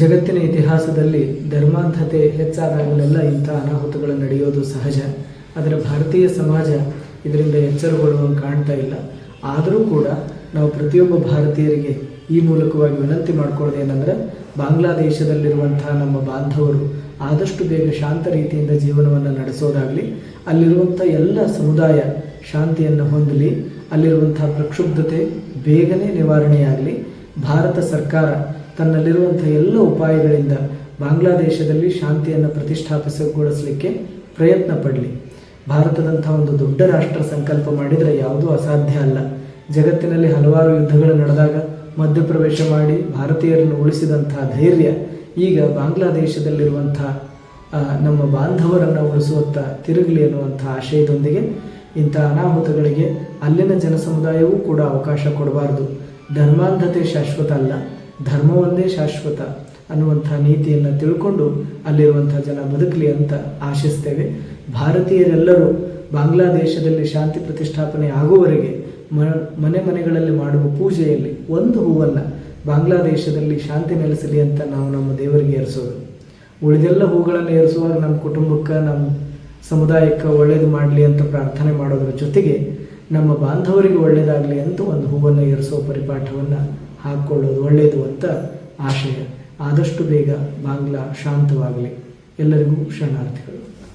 ಜಗತ್ತಿನ ಇತಿಹಾಸದಲ್ಲಿ ಧರ್ಮಾಂಧತೆ ಹೆಚ್ಚಾದಾಗಲೆಲ್ಲ ಇಂಥ ಅನಾಹುತಗಳು ನಡೆಯೋದು ಸಹಜ. ಆದರೆ ಭಾರತೀಯ ಸಮಾಜ ಇದರಿಂದ ಎಚ್ಚರಗೊಳ್ಳುವಂಗೆ ಕಾಣ್ತಾ ಇಲ್ಲ. ಆದರೂ ಕೂಡ ನಾವು ಪ್ರತಿಯೊಬ್ಬ ಭಾರತೀಯರಿಗೆ ಈ ಮೂಲಕವಾಗಿ ವಿನಂತಿ ಮಾಡ್ಕೊಳ್ಳೋದು ಏನಂದ್ರೆ ಬಾಂಗ್ಲಾದೇಶದಲ್ಲಿರುವಂತಹ ನಮ್ಮ ಬಾಂಧವರು ಆದಷ್ಟು ಬೇಗ ಶಾಂತ ರೀತಿಯಿಂದ ಜೀವನವನ್ನು ನಡೆಸೋದಾಗಲಿ, ಅಲ್ಲಿರುವಂಥ ಎಲ್ಲ ಸಮುದಾಯ ಶಾಂತಿಯನ್ನು ಹೊಂದಲಿ, ಅಲ್ಲಿರುವಂಥ ಪ್ರಕ್ಷುಬ್ಧತೆ ಬೇಗನೆ ನಿವಾರಣೆಯಾಗಲಿ, ಭಾರತ ಸರ್ಕಾರ ತನ್ನಲ್ಲಿರುವಂಥ ಎಲ್ಲ ಉಪಾಯಗಳಿಂದ ಬಾಂಗ್ಲಾದೇಶದಲ್ಲಿ ಶಾಂತಿಯನ್ನು ಪ್ರತಿಷ್ಠಾಪಿಸಗೊಳಿಸಲಿಕ್ಕೆ ಪ್ರಯತ್ನ ಪಡಲಿ. ಭಾರತದಂಥ ಒಂದು ದೊಡ್ಡ ರಾಷ್ಟ್ರ ಸಂಕಲ್ಪ ಮಾಡಿದರೆ ಯಾವುದೂ ಅಸಾಧ್ಯ ಅಲ್ಲ. ಜಗತ್ತಿನಲ್ಲಿ ಹಲವಾರು ಯುದ್ಧಗಳು ನಡೆದಾಗ ಮಧ್ಯಪ್ರವೇಶ ಮಾಡಿ ಭಾರತೀಯರನ್ನು ಉಳಿಸಿದಂಥ ಧೈರ್ಯ, ಈಗ ಬಾಂಗ್ಲಾದೇಶದಲ್ಲಿರುವಂಥ ನಮ್ಮ ಬಾಂಧವರನ್ನು ಉಳಿಸುವತ್ತ ತಿರುಗಲಿ ಅನ್ನುವಂಥ ಆಶಯದೊಂದಿಗೆ ಇಂಥ ಅನಾಹುತಗಳಿಗೆ ಅಲ್ಲಿನ ಜನಸಮುದಾಯವೂ ಕೂಡ ಅವಕಾಶ ಕೊಡಬಾರದು. ಧರ್ಮಾಂಧತೆ ಶಾಶ್ವತ ಅಲ್ಲ. ಧರ್ಮವೊಂದೇ ಶಾಶ್ವತ ಅನ್ನುವಂಥ ನೀತಿಯನ್ನು ತಿಳ್ಕೊಂಡು ಅಲ್ಲಿರುವಂಥ ಜನ ಬದುಕಲಿ ಅಂತ ಆಶಿಸ್ತೇವೆ. ಭಾರತೀಯರೆಲ್ಲರೂ ಬಾಂಗ್ಲಾದೇಶದಲ್ಲಿ ಶಾಂತಿ ಪ್ರತಿಷ್ಠಾಪನೆ ಆಗುವವರೆಗೆ ಮನೆ ಮನೆಗಳಲ್ಲಿ ಮಾಡುವ ಪೂಜೆಯಲ್ಲಿ ಒಂದು ಹೂವಲ್ಲ ಬಾಂಗ್ಲಾದೇಶದಲ್ಲಿ ಶಾಂತಿ ನೆಲೆಸಲಿ ಅಂತ ನಾವು ನಮ್ಮ ದೇವರಿಗೆ ಏರಿಸೋದು. ಉಳಿದೆಲ್ಲ ಹೂಗಳನ್ನು ಏರಿಸುವಾಗ ನಮ್ಮ ಕುಟುಂಬಕ್ಕೆ, ನಮ್ಮ ಸಮುದಾಯಕ್ಕೆ ಒಳ್ಳೇದು ಮಾಡಲಿ ಅಂತ ಪ್ರಾರ್ಥನೆ ಮಾಡೋದ್ರ ಜೊತೆಗೆ ನಮ್ಮ ಬಾಂಧವರಿಗೆ ಒಳ್ಳೆಯದಾಗಲಿ ಅಂತ ಒಂದು ಹೂವನ್ನು ಏರಿಸೋ ಪರಿಪಾಠವನ್ನು ಹಾಕ್ಕೊಳ್ಳೋದು ಒಳ್ಳೆಯದು ಅಂತ ಆಶಯ. ಆದಷ್ಟು ಬೇಗ ಬಾಂಗ್ಲಾ ಶಾಂತವಾಗಲಿ. ಎಲ್ಲರಿಗೂ ಶರಣಾರ್ಥಿಗಳು.